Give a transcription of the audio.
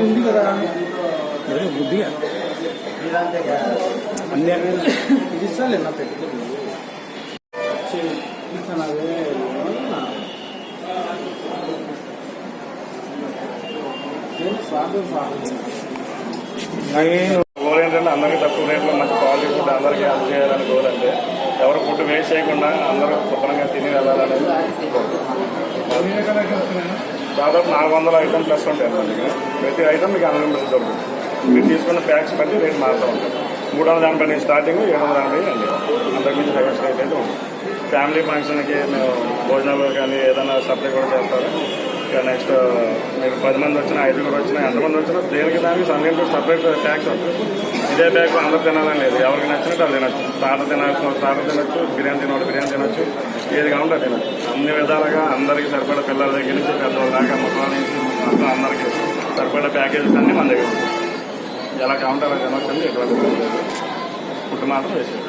ఉంది కదా. బుద్ధిగా ఇస్తాలే నా పెట్టి అందరికీ తక్కువ రేట్లో మంచి క్వాలిటీ ఫుడ్ అందరికీ అది చేయాలని గోల్ అంటే ఎవరు ఫుడ్ వేస్ట్ చేయకుండా అందరూ శుభ్రంగా తిని వెళ్ళాలనేది. దాదాపు నాలుగు వందల ఐటమ్ ప్లస్ ఉంటాయి మన దగ్గర ప్రతి ఐటమ్ మీకు అన్లిమిటెడ్ దొరుకుతుంది. మీరు తీసుకున్న ప్యాక్స్ బట్టి రేట్ మారుతూ ఉంటుంది మూడు వందల ఎనభై నుంచి స్టార్టింగ్ ఏడు వందల ఎనభై అండి అంతకుమించి హైవెస్ట్ రేట్ అయితే ఉంది ఫ్యామిలీ ఫంక్షన్కి మేము భోజనాలు కానీ ఏదైనా సప్లై కూడా చేస్తారు ఇక నెక్స్ట్ మీరు పది మంది వచ్చినా ఐదుగురు వచ్చినా ఎంతమంది వచ్చినా దేనికి దానికి అన్లిమిటెడ్ సపరేట్ ట్యాక్స్ ఉంటుంది ఇదే బ్యాగ్ అందరూ తినాలని లేదు. ఎవరికి నచ్చినట్టు అది తినచ్చు. స్టార్టర్ తినచ్చు స్టార్టర్ తినచ్చు బిర్యానీ తినవాడు బిర్యానీ తినచ్చు ఏది కావాలంటే అది తినచ్చు. అన్ని విధాలుగా అందరికీ సరిపడా పిల్లల దగ్గర నుంచి పెద్దవాళ్ళ దాకా ముసలి నుంచి మొత్తం అందరికీ సరిపడా ప్యాకేజెస్ అన్నీ మన దగ్గర ఎలా కావాలంటే అలా తినొచ్చండి ఎటువంటి ఫుడ్ మాత్రం వేసేది